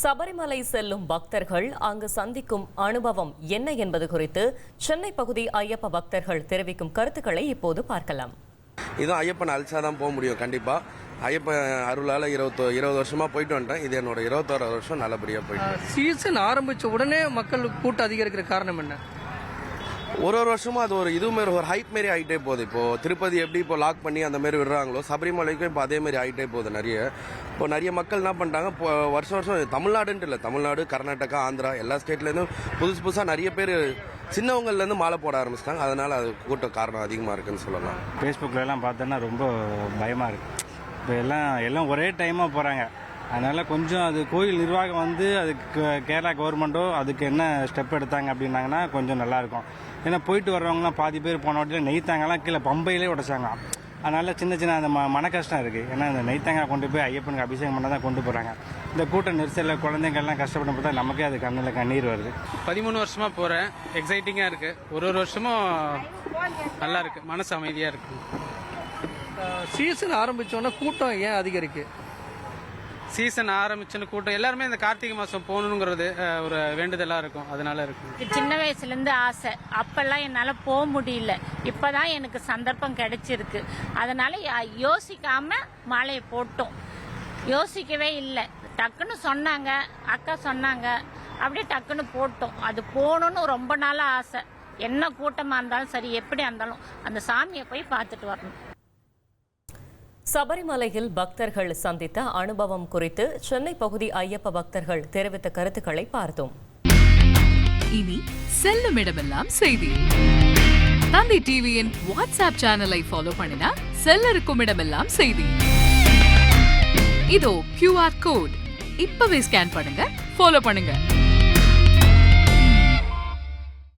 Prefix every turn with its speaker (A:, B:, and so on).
A: சபரிமலை செல்லும் பக்தர்கள் அங்கு சந்திக்கும் அனுபவம் என்ன என்பது குறித்து சென்னை பகுதி ஐயப்ப பக்தர்கள் தெரிவிக்கும் கருத்துக்களை இப்போது பார்க்கலாம்.
B: இதுவும் ஐயப்பன் அழிச்சா தான் போக முடியும் கண்டிப்பாக ஐயப்பன் அருளால் இருபத்தோ இருபது வருஷமாக போயிட்டு வந்துட்டேன். இது என்னோட இருபத்தோரு வருஷம் நல்லபடியாக போயிட்டு
C: சீசன் ஆரம்பிச்ச உடனே மக்கள் கூட்டம் அதிகரிக்கிற காரணம் என்ன?
B: ஒரு ஒரு வருஷமும் அது ஒரு இது மாரி ஒரு ஹைப் மாரி ஆகிட்டே போகுது. இப்போ திருப்பதி எப்படி இப்போ லாக் பண்ணி அந்த மாதிரி விடுறாங்களோ சபரிமலைக்கும் இப்போ அதே மாதிரி ஆகிட்டே போகுது நிறைய. இப்போ நிறைய மக்கள் என்ன பண்ணிட்டாங்க இப்போ வருஷம் வருஷம் தமிழ்நாடுன்ட்டு இல்லை தமிழ்நாடு கர்நாடகா ஆந்திரா எல்லா ஸ்டேட்லேருந்தும் புதுசு புதுசாக நிறைய பேர் சின்னவங்கள்லேருந்து மாலை போட ஆரம்பிச்சிட்டாங்க. அதனால் அது கூட்டம் காரணம் அதிகமாக இருக்குன்னு சொல்லலாம்.
D: ஃபேஸ்புக்கிலலாம் பார்த்தோன்னா ரொம்ப பயமாக இருக்குது இப்போ எல்லாம் எல்லாம் ஒரே டைமாக போகிறாங்க அதனால் கொஞ்சம் அது கோயில் நிர்வாகம் வந்து அதுக்கு கேரளா கவர்மெண்ட்டோ அதுக்கு என்ன ஸ்டெப் எடுத்தாங்க அப்படின்னாங்கன்னா கொஞ்சம் நல்லாயிருக்கும் ஏன்னா போயிட்டு வர்றவங்கலாம் பாதி பேர் போன வாட்டியில் நெய்த்தாங்கலாம் கீழே பம்பையிலே உடைச்சாங்க. அதனால் சின்ன சின்ன அந்த ம மன கஷ்டம் இருக்குது ஏன்னா இந்த நெய்த்தாங்காய் கொண்டு போய் ஐயப்பனுக்கு அபிஷேகம் பண்ண தான் கொண்டு போகிறாங்க இந்த கூட்ட நெரிசலில் குழந்தைங்கள்லாம் கஷ்டப்பட்டு பார்த்தா நமக்கே அது கண்ணில் கண்ணீர் வருது.
E: பதிமூணு வருஷமா போறேன் எக்ஸைட்டிங்கா இருக்கு. ஒரு ஒரு வருஷமும் நல்லா இருக்கு. மனசு அமைதியா இருக்கு.
C: சீசன் ஆரம்பிச்ச உடனே கூட்டம் ஏன் அதிகரிக்கு?
E: சீசன் ஆரம்பிச்சுன்னு கூட்டம். எல்லாருமே இந்த கார்த்திகை மாசம் போகணுங்கிறது ஒரு வேண்டுதலா இருக்கும். அதனால
F: இருக்கும். சின்ன வயசுல இருந்து ஆசை. அப்பெல்லாம் என்னால போக முடியல. இப்பதான் எனக்கு சந்தர்ப்பம் கிடைச்சிருக்கு. அதனால யோசிக்காம மாலையை போட்டோம். யோசிக்கவே இல்லை. டக்குன்னு சொன்னாங்க. அக்கா சொன்னாங்க. அப்படியே டக்குன்னு போட்டோம். அது போகணும்னு ரொம்ப நாளா ஆசை. என்ன கூட்டமா இருந்தாலும் சரி எப்படி இருந்தாலும் அந்த சாமியை போய் பார்த்துட்டு வரணும்.
A: சபரிமலையில் பக்தர்கள் சந்தித்த அனுபவம் குறித்து சென்னை பகுதி ஐயப்ப பக்தர்கள் தெரிவித்த கருத்துக்களை பார்த்தோம்.
G: இனி செல்லும் இடமெல்லாம் செய்தி. தந்தி டிவியின் வாட்ஸ்அப் சேனலை ஃபாலோ பண்ணினா செல்ல இருக்கும் இடமெல்லாம் செய்தி. இதோ கியூஆர் கோட் இப்பவே ஸ்கேன் பண்ணுங்க ஃபாலோ பண்ணுங்க.